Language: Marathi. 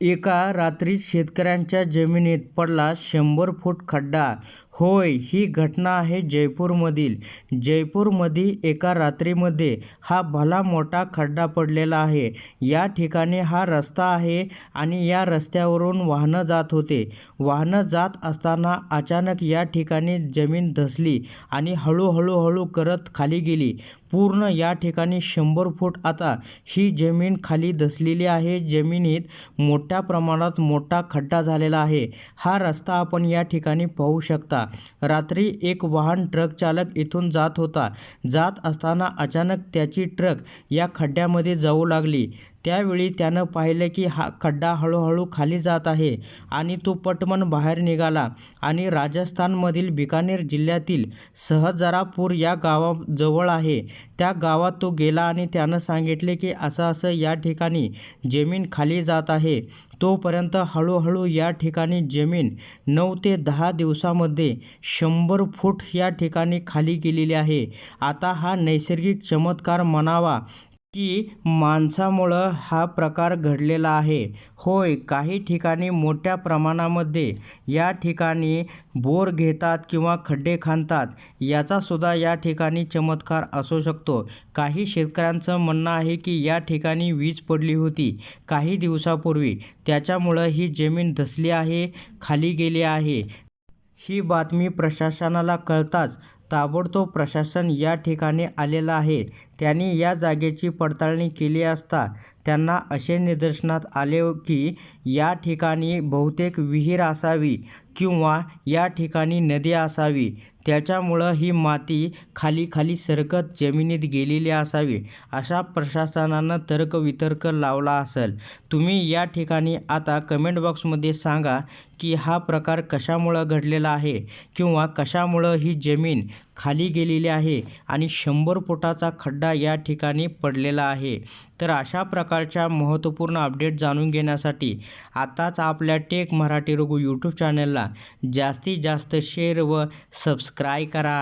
एका रात्रीत शेतकऱ्यांच्या जमिनीत पडला शंभर फूट खड्डा. होय ही घटना आहे जयपूरमधील. जयपूरमध्ये एका रात्रीमध्ये हा भला मोठा खड्डा पडलेला आहे. या ठिकाणी हा रस्ता आहे आणि या रस्त्यावरून वाहनं जात होते. वाहनं जात असताना अचानक या ठिकाणी जमीन धसली आणि हळूहळू हळू करत खाली गेली. पूर्ण या ठिकाणी शंभर फूट आता ही जमीन खाली धसलेली आहे. जमिनीत मोठ्या प्रमाणात मोठा खड्डा झालेला आहे. हा रस्ता आपण या ठिकाणी पाहू शकता. रात्री एक वाहन ट्रक चालक इथून जात होता. जात असताना अचानक त्याची ट्रक या खड्ड्यामध्ये जाऊ लागली. त्यावेळी त्यानं पाहिलं की हा खड्डा हळूहळू खाली जात आहे आणि तो पटमन बाहेर निघाला आणि राजस्थानमधील बिकानेर जिल्ह्यातील सहजरापूर या गावाजवळ आहे. त्या गावात तो गेला आणि त्यानं सांगितले की असं असं या ठिकाणी जमीन खाली जात आहे. तोपर्यंत हळूहळू या ठिकाणी जमीन नऊ ते दहा दिवसामध्ये शंभर फूट या ठिकाणी खाली गेलेली आहे. आता हा नैसर्गिक चमत्कार म्हणावा की माणसामुळं हा प्रकार घडलेला आहे. होय काही ठिकाणी मोठ्या प्रमाणामध्ये या ठिकाणी बोर घेतात किंवा खड्डे खाणतात याचासुद्धा या ठिकाणी चमत्कार असू शकतो. काही शेतकऱ्यांचं म्हणणं आहे की या ठिकाणी वीज पडली होती काही दिवसापूर्वी. त्याच्यामुळं ही जमीन धसली आहे खाली गेली आहे. ही बातमी प्रशासनाला कळताच ताबडतोब प्रशासन या ठिकाणी आलेलं आहे. त्यांनी या जागेची पडताळणी केली असता त्यांना असे निदर्शनात आले की या ठिकाणी बहुतेक विहीर असावी किंवा या ठिकाणी नदी असावी. त्याच्यामुळं ही माती खाली खाली सरकत जमिनीत गेलेली असावी. अशा प्रशासनानं तर्कवितर्क लावला असेल. तुम्ही या ठिकाणी आता कमेंट बॉक्समध्ये सांगा की हा प्रकार कशामुळं घडलेला आहे किंवा कशामुळं ही जमीन खाली गेलेली आहे आणि शंभर फुटाचा खड्डा या ठिकाणी पडलेला आहे. तर अशा प्रकारच्या महत्त्वपूर्ण अपडेट जाणून घेण्यासाठी आताच आपल्या टेक मराठी रघु यूट्यूब चॅनलला जास्तीत जास्त शेअर व सबस्क्राय करा.